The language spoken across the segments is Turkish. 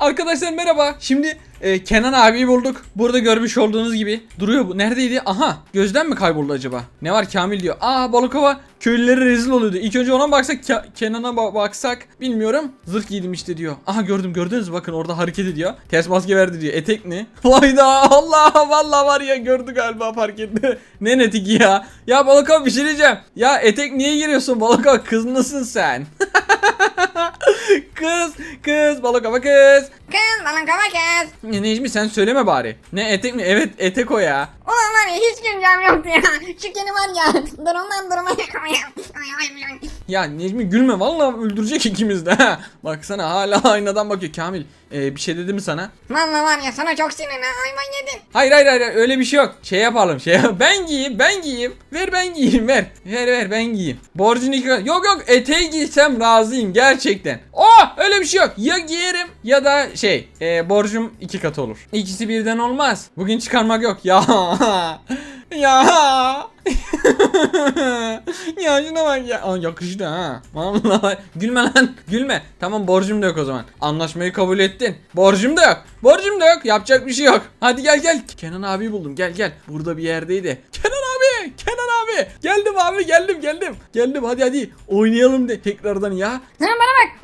Arkadaşlar merhaba. Şimdi e, Kenan abiyi bulduk. Burada görmüş olduğunuz gibi duruyor bu. Neredeydi? Aha gözden mi kayboldu acaba? Ne var Kamil diyor. Aa Balıkova köylülere rezil oluyordu. İlk önce ona baksak Kenan'a ba- baksak bilmiyorum. Zırh giydim işte diyor. Aha gördüm gördünüz mü? Bakın orada hareket ediyor. Ters maske verdi diyor. Etek ne? Vay da Allah vallahi var ya gördü galiba fark etti. ne etek ya? Ya Balıkova bir şey diyeceğim. Ya etek niye giriyorsun Balıkova? Kız mısın sen? kız kız Balıkova kız. Kız bana kaba kız. Ne Necmi sen söyleme bari. Ne etek mi? Evet etek o ya. Ulan var ya hiç güncem yoktu ya. Şu kedi var ya. Durumdan duruma yakamıyor. Ya Necmi gülme vallahi öldürecek ikimiz de. ha. Baksana hala aynadan bakıyor. Kamil e, bir şey dedi mi sana? Valla var ya sana çok sinirli hayvan yedin. Hayır hayır hayır öyle bir şey yok. Şey yapalım şey yap- Ben giyeyim ben giyeyim. Ver ben giyeyim ver. Ver ver ben giyeyim. Borcunu Yok yok eteği giysem razıyım gerçekten. Oh öyle bir şey yok. Ya giyerim ya da şey e, borcum iki kat olur. İkisi birden olmaz. Bugün çıkarmak yok. Ya. ya. ya şuna bak ya. Aa, yakıştı ha. Vallahi gülme lan. Gülme. Tamam borcum da yok o zaman. Anlaşmayı kabul ettin. Borcum da yok. Borcum da yok. Yapacak bir şey yok. Hadi gel gel. Kenan abi buldum. Gel gel. Burada bir yerdeydi. Abi. Geldim abi geldim geldim. Geldim hadi hadi. Oynayalım de tekrardan ya. Sen bana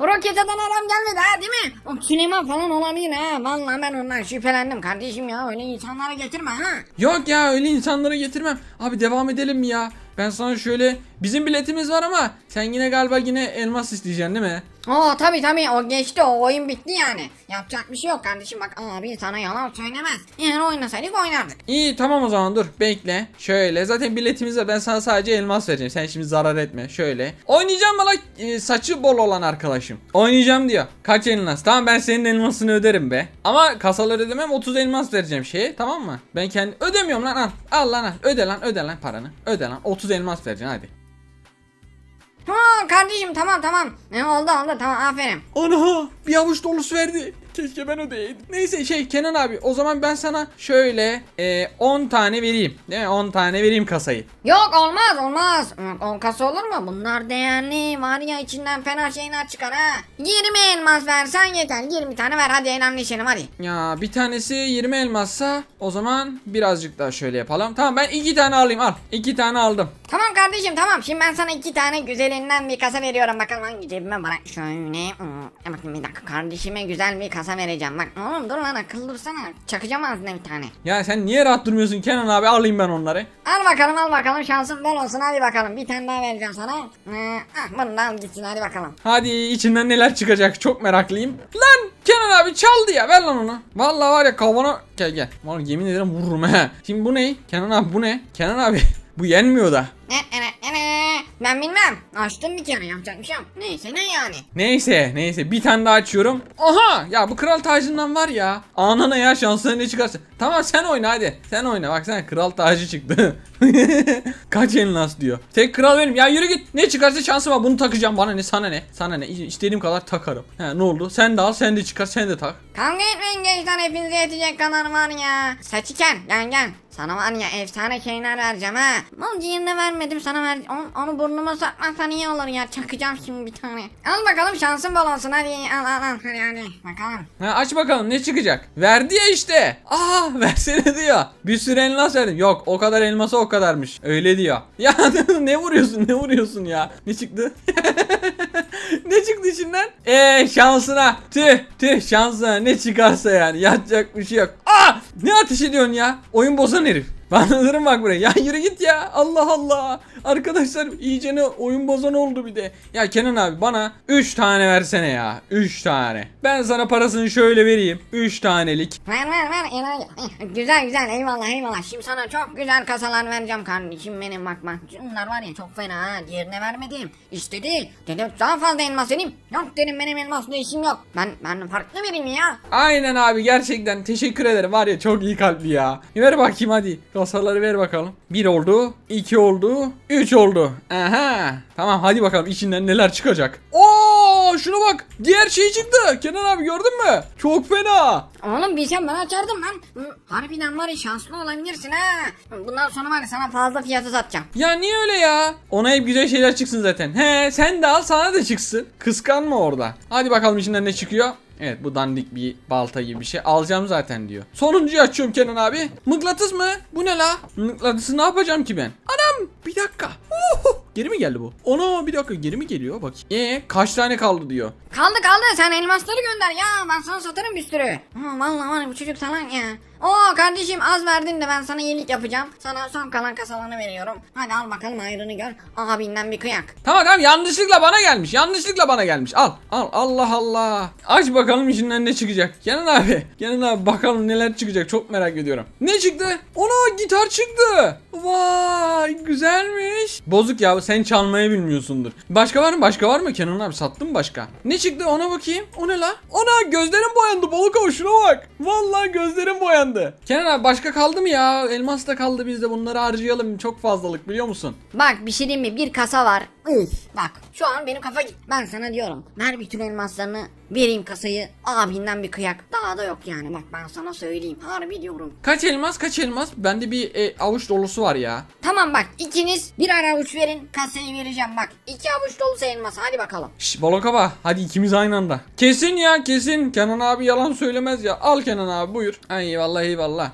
bak roket atan adam gelmedi ha değil mi? O Süleyman falan olabilir ha. Valla ben ondan şüphelendim kardeşim ya. Öyle insanlara getirme ha. Yok ya öyle insanlara getirmem. Abi devam edelim mi ya? Ben sana şöyle bizim biletimiz var ama sen yine galiba yine elmas isteyeceksin değil mi? Oo tabi tabi o geçti o oyun bitti yani. Yapacak bir şey yok kardeşim bak abi sana yalan söylemez. Eğer oynasaydık oynardık. İyi tamam o zaman dur bekle. Şöyle zaten biletimiz ben sana sadece elmas vereceğim. Sen şimdi zarar etme. Şöyle. Oynayacağım bana e, saçı bol olan arkadaşım. Oynayacağım diyor. Kaç elmas? Tamam ben senin elmasını öderim be. Ama kasaları ödemem 30 elmas vereceğim şeye tamam mı? Ben kendi ödemiyorum lan al. Al lan al. Öde lan öde lan paranı. Öde lan 30 elmas vereceksin hadi. Ha kardeşim tamam tamam. Ne oldu oldu tamam aferin. Ana bir avuç dolusu verdi. Keşke ben ödeyeydim. Neyse şey Kenan abi o zaman ben sana şöyle e, 10 tane vereyim. Değil mi? 10 tane vereyim kasayı. Yok olmaz olmaz. On kasa olur mu? Bunlar değerli. Var ya içinden fena şeyler çıkar ha. 20 elmas versen yeter. 20 tane ver hadi eğlenmişelim hadi. Ya bir tanesi 20 elmassa o zaman birazcık daha şöyle yapalım. Tamam ben 2 tane alayım al. 2 tane aldım. Tamam kardeşim tamam. Şimdi ben sana iki tane güzelinden bir kasa veriyorum. Bakalım hangi cebime bırak. Şöyle. Hmm, bakın bir dakika. Kardeşime güzel bir kasa vereceğim. Bak oğlum dur lan akıllı dursana. Çakacağım ağzına bir tane. Ya sen niye rahat durmuyorsun Kenan abi alayım ben onları. Al bakalım al bakalım şansın bol olsun hadi bakalım bir tane daha vereceğim sana. Ee, ah, bunu da al gitsin hadi bakalım. Hadi içinden neler çıkacak çok meraklıyım. Lan Kenan abi çaldı ya ver lan onu. Vallahi var ya kavana gel gel. Vallahi yemin ederim vururum he. Şimdi bu ne? Kenan abi bu ne? Kenan abi bu yenmiyor da. Ben bilmem. Açtım bir kere yapacak bir şey yok. Neyse ne yani. Neyse neyse bir tane daha açıyorum. Aha ya bu kral tacından var ya. Anana ya şansına ne çıkarsa. Tamam sen oyna hadi. Sen oyna bak sen kral tacı çıktı. Kaç elmas diyor. Tek kral benim. Ya yürü git. Ne çıkarsa şansım var. Bunu takacağım bana ne sana ne. Sana ne. İstediğim kadar takarım. Ha ne oldu? Sen de al sen de çıkar sen de tak. Kavga etmeyin gençler hepinize yetecek kadar var ya. Saçiken gel gel. Sana var ya efsane şeyler vereceğim ha. Mal ciğerine vermedim sana ver. Onu, onu burnuma sokmazsan iyi olur ya. Çakacağım şimdi bir tane. Al bakalım şansın bol olsun hadi al al al. Hadi hadi bakalım. Ha aç bakalım ne çıkacak. Verdi ya işte. Aa versene diyor. Bir sürü elmas verdim. Yok o kadar elması o kadarmış. Öyle diyor. Ya ne vuruyorsun ne vuruyorsun ya. Ne çıktı? ne çıktı içinden? Eee şansına. Tüh tüh şansına ne çıkarsa yani. Yapacak bir şey yok. Ne ateş ediyorsun ya? Oyun bozan herif. Ben alırım bak buraya. Ya yürü git ya. Allah Allah. Arkadaşlar iyicene oyun bozan oldu bir de. Ya Kenan abi bana 3 tane versene ya. 3 tane. Ben sana parasını şöyle vereyim. 3 tanelik. Ver ver ver enayi. Güzel güzel eyvallah eyvallah. Şimdi sana çok güzel kasalar vereceğim kardeşim benim bak bak. Bunlar var ya çok fena ha. Diğerine vermedim. İstedi. Dedim daha fazla elmas vereyim. Yok dedim benim elmasla işim yok. Ben ben farklı vereyim ya. Aynen abi gerçekten teşekkür ederim. Var ya çok iyi kalpli ya. Ver bakayım hadi. Kasaları ver bakalım. 1 oldu. 2 oldu. 3 oldu. Aha. Tamam hadi bakalım içinden neler çıkacak. Oo şuna bak. Diğer şey çıktı. Kenan abi gördün mü? Çok fena. Oğlum bilsem ben açardım lan. Harbiden var ya şanslı olabilirsin ha. Bundan sonra var ya sana fazla fiyatı satacağım. Ya niye öyle ya? Ona hep güzel şeyler çıksın zaten. He sen de al sana da çıksın. Kıskanma orada. Hadi bakalım içinden ne çıkıyor. Evet bu dandik bir balta gibi bir şey. Alacağım zaten diyor. Sonuncuyu açıyorum Kenan abi. Mıknatıs mı? Bu ne la? Mıknatısı ne yapacağım ki ben? Anam bir dakika. Geri mi geldi bu? Ona bir dakika geri mi geliyor? Bak. Ee kaç tane kaldı diyor. Kaldı kaldı sen elmasları gönder ya ben sana satarım bir sürü. Ha, vallahi var ya, bu çocuk salak ya. Oo kardeşim az verdin de ben sana iyilik yapacağım. Sana son kalan kasalarını veriyorum. Hadi al bakalım ayrını gör. Abinden bir kıyak. Tamam tamam yanlışlıkla bana gelmiş. Yanlışlıkla bana gelmiş. Al al Allah Allah. Aç bakalım içinden ne çıkacak. Kenan abi. Kenan abi bakalım neler çıkacak. Çok merak ediyorum. Ne çıktı? Ona gitar çıktı. Vay güzelmiş. Bozuk ya sen çalmayı bilmiyorsundur. Başka var mı? Başka var mı? Kenan abi sattın mı başka? Ne çıktı ona bakayım. O ne la? Ona gözlerim boyandı. Balık avuç şuna bak. Vallahi gözlerim boyandı. Kenan abi başka kaldı mı ya? Elmas da kaldı biz de bunları harcayalım. Çok fazlalık biliyor musun? Bak bir şey diyeyim mi? Bir kasa var. Üf. Bak şu an benim kafa git. Ben sana diyorum. Ver bütün elmaslarını. Vereyim kasayı. Abinden bir kıyak. Daha da yok yani. Bak ben sana söyleyeyim. Harbi diyorum. Kaç elmas kaç elmas? Bende bir e, avuç dolusu var ya. Tamam bak ikiniz birer avuç verin. Kasayı vereceğim bak. iki avuç dolusu elmas. Hadi bakalım. Şş balokaba hadi ikimiz aynı anda. Kesin ya kesin. Kenan abi yalan söylemez ya. Al Kenan abi buyur. Ay eyvallah eyvallah.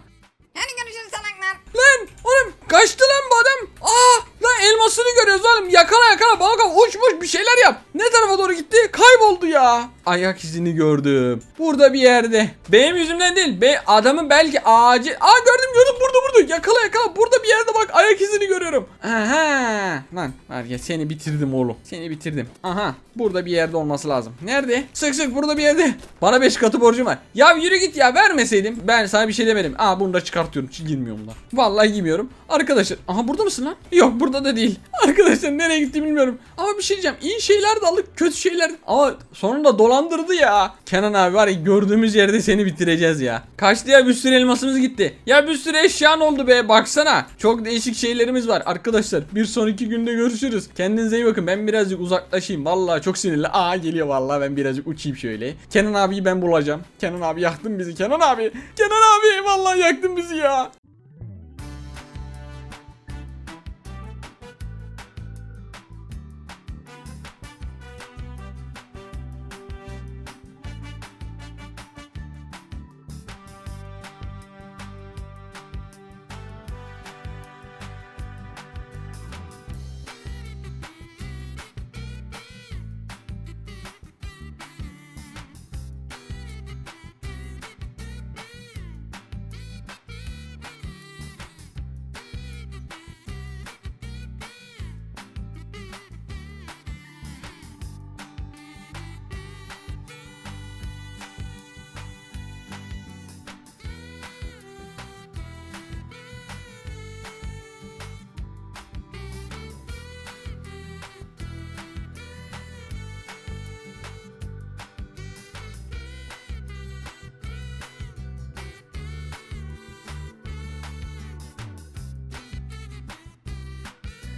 Elmasını görüyoruz oğlum. Yakala yakala balokaba uçmuş bir şeyler yap. Ne tarafa doğru gitti? Kayboldu ya. Ayak izini gördüm. Burada bir yerde. Benim yüzümden değil. Be adamın belki ağacı. Aa gördüm gördüm burada burada. Yakala yakala. Burada bir yerde bak ayak izini görüyorum. Aha. Lan var ya seni bitirdim oğlum. Seni bitirdim. Aha. Burada bir yerde olması lazım. Nerede? Sık sık burada bir yerde. Bana 5 katı borcum var. Ya yürü git ya vermeseydim. Ben sana bir şey demedim. Aa bunu da çıkartıyorum. Girmiyorum da. Vallahi girmiyorum. Arkadaşlar. Aha burada mısın lan? Yok burada da değil. Arkadaşlar nereye gitti bilmiyorum. Ama bir şey diyeceğim. İyi şeyler de aldık. Kötü şeyler. Ama sonunda dolandırdı ya. Kenan abi var ya gördüğümüz yerde seni bitireceğiz ya. Kaçtı ya bir sürü elmasımız gitti. Ya bir sürü eşyan oldu be baksana. Çok değişik şeylerimiz var. Arkadaşlar bir sonraki günde görüşürüz. Kendinize iyi bakın. Ben birazcık uzaklaşayım. Vallahi çok sinirli. Aa geliyor vallahi ben birazcık uçayım şöyle. Kenan abiyi ben bulacağım. Kenan abi yaktın bizi. Kenan abi. Kenan abi vallahi yaktın bizi ya.